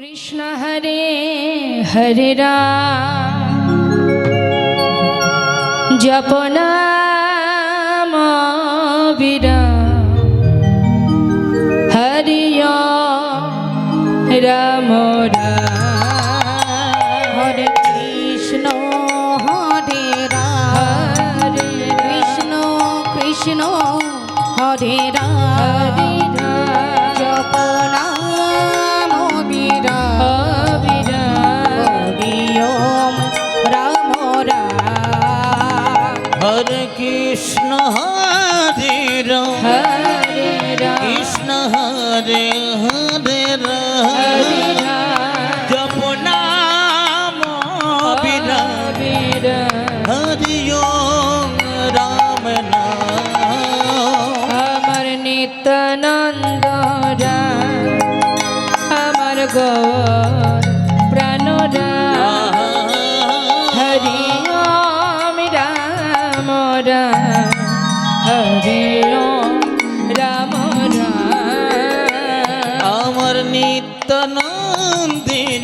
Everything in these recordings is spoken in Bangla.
কৃষ্ণ হরে হরে রাম। জপনাম রাম হরে রাম। কৃষ্ণ হরে হরে রাম। রাম। জপ নাম বিরাম বিরাম হরি রাম নাম। আমার নিত্যানন্দ রাম। আমার গৌর প্রাণ রাম। হরি রাম রাম। হরি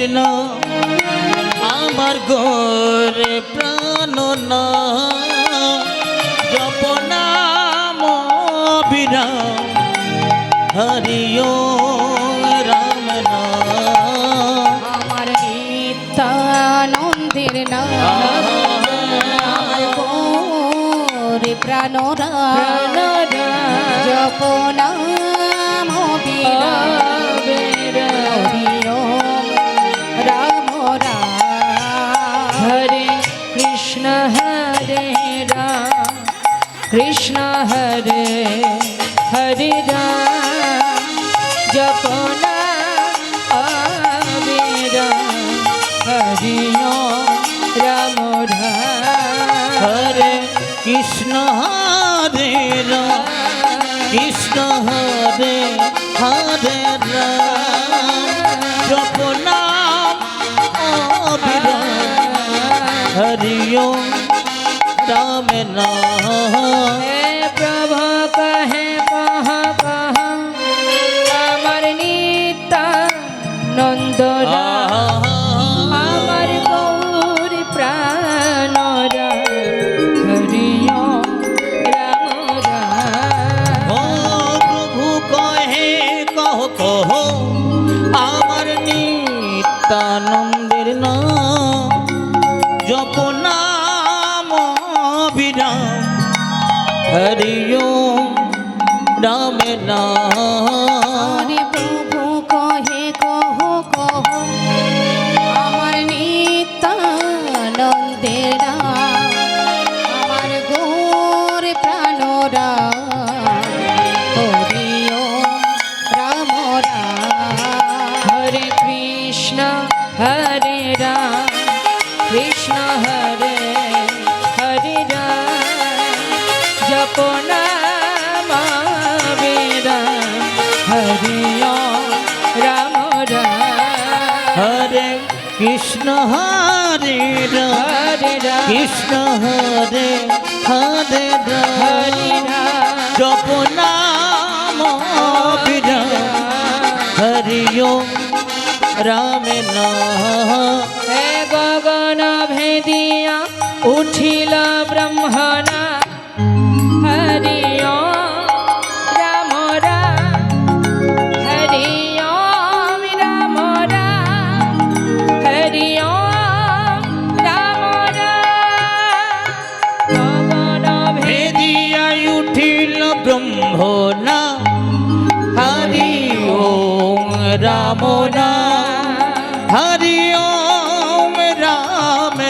নাম আমার গোরে প্রাণ নাম জপ নাম বিরাম হরি ওম রাম আমার নিত্যানন্দের নাম প্রাণ প্রাণ রাম রাম জপ নাম বিরাম কৃষ্ণ হরে হরে রাম জপনা আবিরাম হরি রাম রাম হরে কৃষ্ণ হরে রাম কৃষ্ণ হরে হরে রাম জপ নাম হরি নাম হে প্রভু কহে কহ কহ আমার নিত্যানন্দ রাম আমার গৌর প্রাণ হরি রাম রাম ও প্রভু কহে কহ কহ আমার নিত্যানন্দের হরি ওম রাম। নাম প্রভু, কহে, কহ কহ, আমার নিত্যানন্দের আমার গৌর প্রাণ রাম। হরি ওম রাম। হরে কৃষ্ণ, হরে রাম। কৃষ্ণ, হরে কৃষ্ণ হরে হরে কৃষ্ণ হরে হরে হরি জপ নাম হরি ওম রাম হে গগন ভেদিয়া উঠিল ব্রহ্মণা। হরি ওম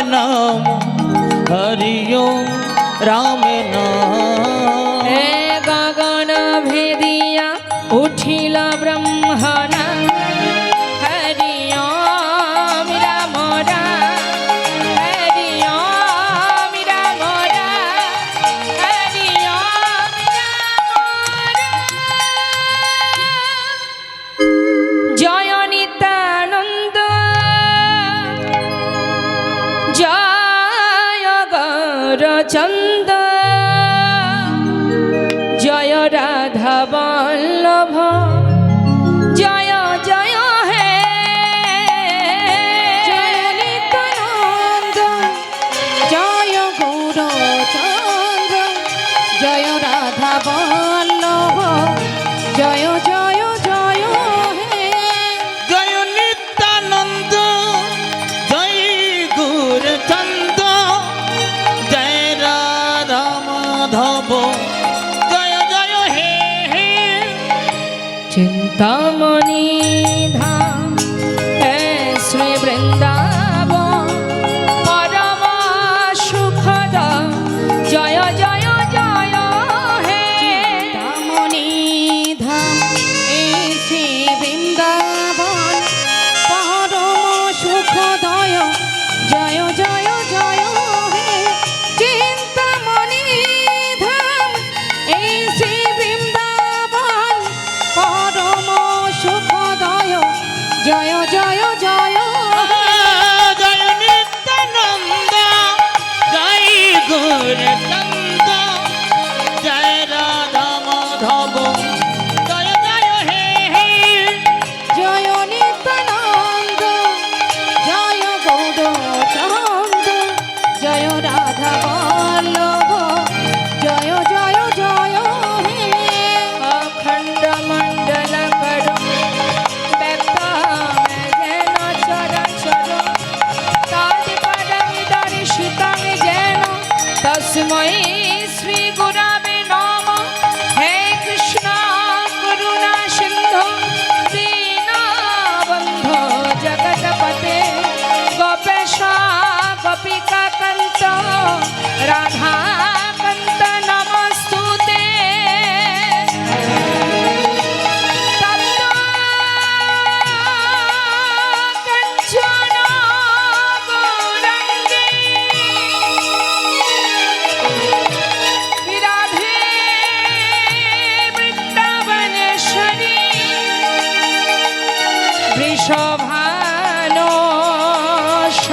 নাম হরি ওম রাম নাম চিন্তামণি ধা শ্রী গোরা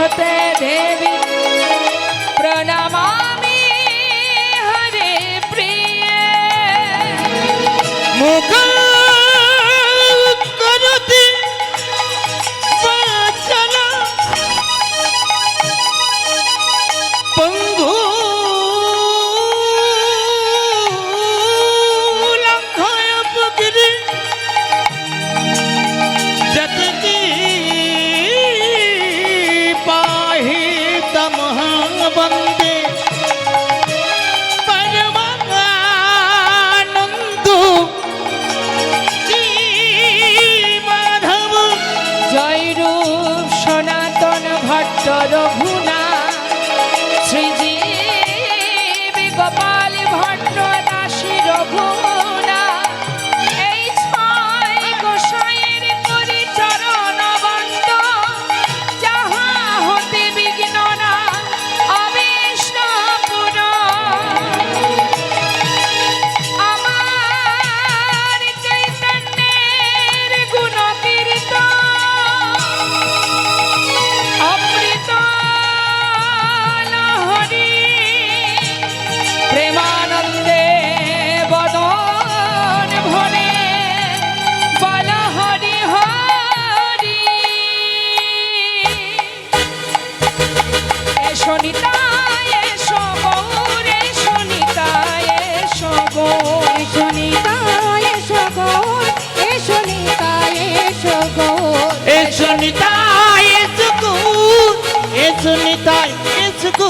हते देवी सुनिता किसको